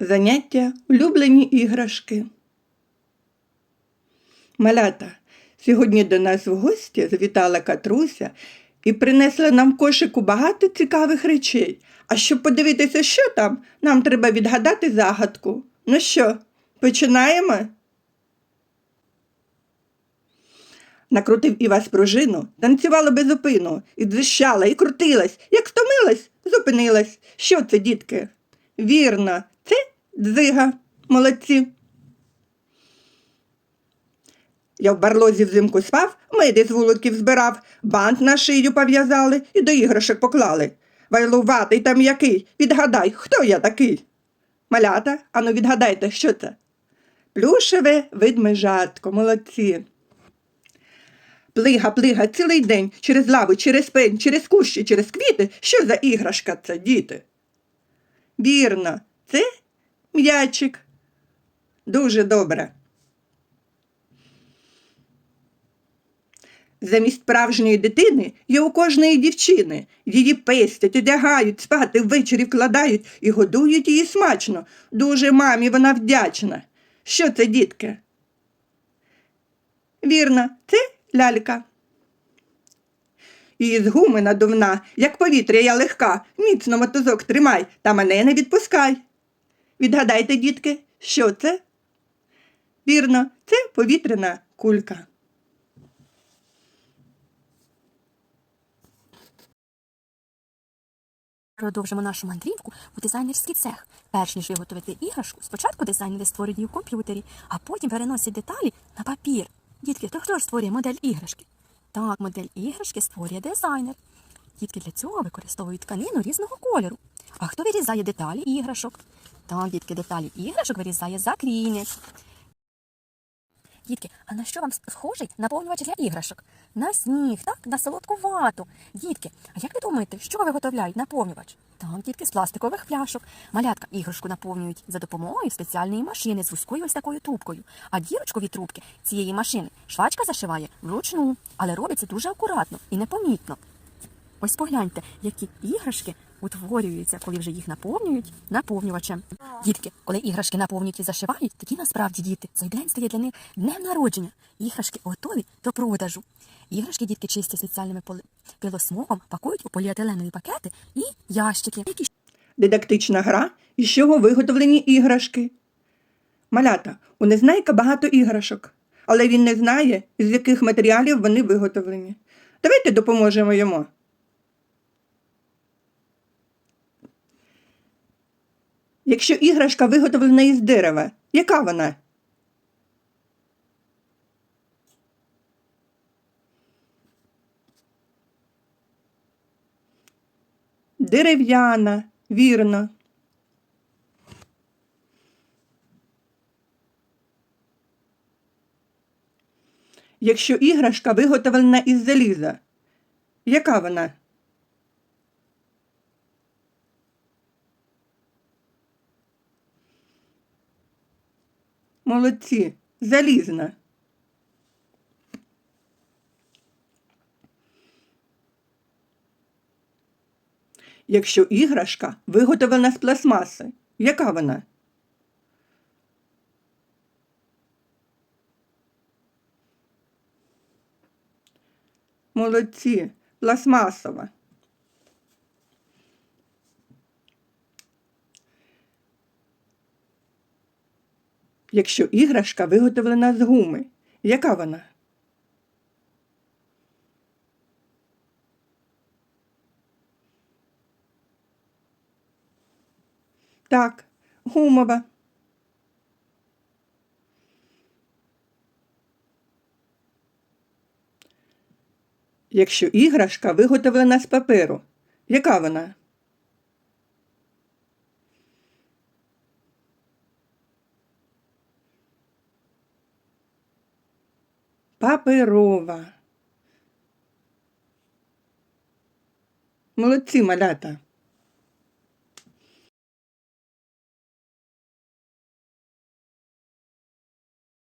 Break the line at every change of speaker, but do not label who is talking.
Заняття улюблені іграшки. Малята, сьогодні до нас в гості завітала Катруся і принесла нам кошику багато цікавих речей. А щоб подивитися, що там, нам треба відгадати загадку. Ну що, починаємо? Накрутив Івась пружину, танцювала без зупину, і дзищала, і крутилась, як стомилась, зупинилась. Що це, дітки? Вірно, дзига. Молодці. Я в барлозі взимку спав, меди з вуликів збирав, бант на шию пов'язали і до іграшок поклали. Вайлуватий там який, відгадай, хто я такий? Малята, ану відгадайте, що це? Плюшеве ведмежатко, молодці. Плига, плига цілий день через лави, через пень, через кущі, через квіти. Що за іграшка це, діти? Вірно, це м'ячик. Дуже добре. Замість справжньої дитини є у кожної дівчини. Її пестять, одягають, спати ввечері вкладають і годують її смачно. Дуже мамі вона вдячна. Що це, дітки? Вірно, це лялька. І з гуми надувна, як повітря я легка, міцно мотузок тримай та мене не відпускай. Відгадайте, дітки, що це? Вірно, це повітряна кулька.
Продовжимо нашу мандрівку у дизайнерський цех. Перш ніж виготовити іграшку, спочатку дизайнери створюють її в комп'ютері, а потім переносять деталі на папір. Дітки, то хто ж створює модель іграшки? Так, модель іграшки створює дизайнер. Дітки для цього використовують тканину різного кольору. А хто вирізає деталі іграшок? Так, дітки, деталі іграшок вирізає закрійник. Дітки, а на що вам схожий наповнювач для іграшок? На сніг, так, на солодку вату. Дітки, а як ви думаєте, що виготовляють наповнювач? Так, дітки, з пластикових пляшок. Малятка іграшку наповнюють за допомогою спеціальної машини з вузькою ось такою трубкою. А дірочку від трубки цієї машини швачка зашиває вручну, але робиться дуже акуратно і непомітно. Ось погляньте, які іграшки утворюються, коли вже їх наповнюють наповнювачем. Дітки, коли іграшки наповнюють і зашивають, тоді насправді діти цей день стає для них днем народження. Іграшки готові до продажу. Іграшки дітки чистять спеціальними пилосмоком, пакують у поліетиленові пакети і ящики,
Дидактична гра, із чого виготовлені іграшки. Малята, у Незнайка багато іграшок, але він не знає, з яких матеріалів вони виготовлені. Давайте допоможемо йому. Якщо іграшка виготовлена із дерева, яка вона? Дерев'яна, вірно. Якщо іграшка виготовлена із заліза, яка вона? Молодці, залізна. Якщо іграшка виготовлена з пластмаси, яка вона? Молодці, пластмасова. Якщо іграшка виготовлена з гуми, яка вона? Так, гумова. Якщо іграшка виготовлена з паперу, яка вона? Паперова. Молодці малята.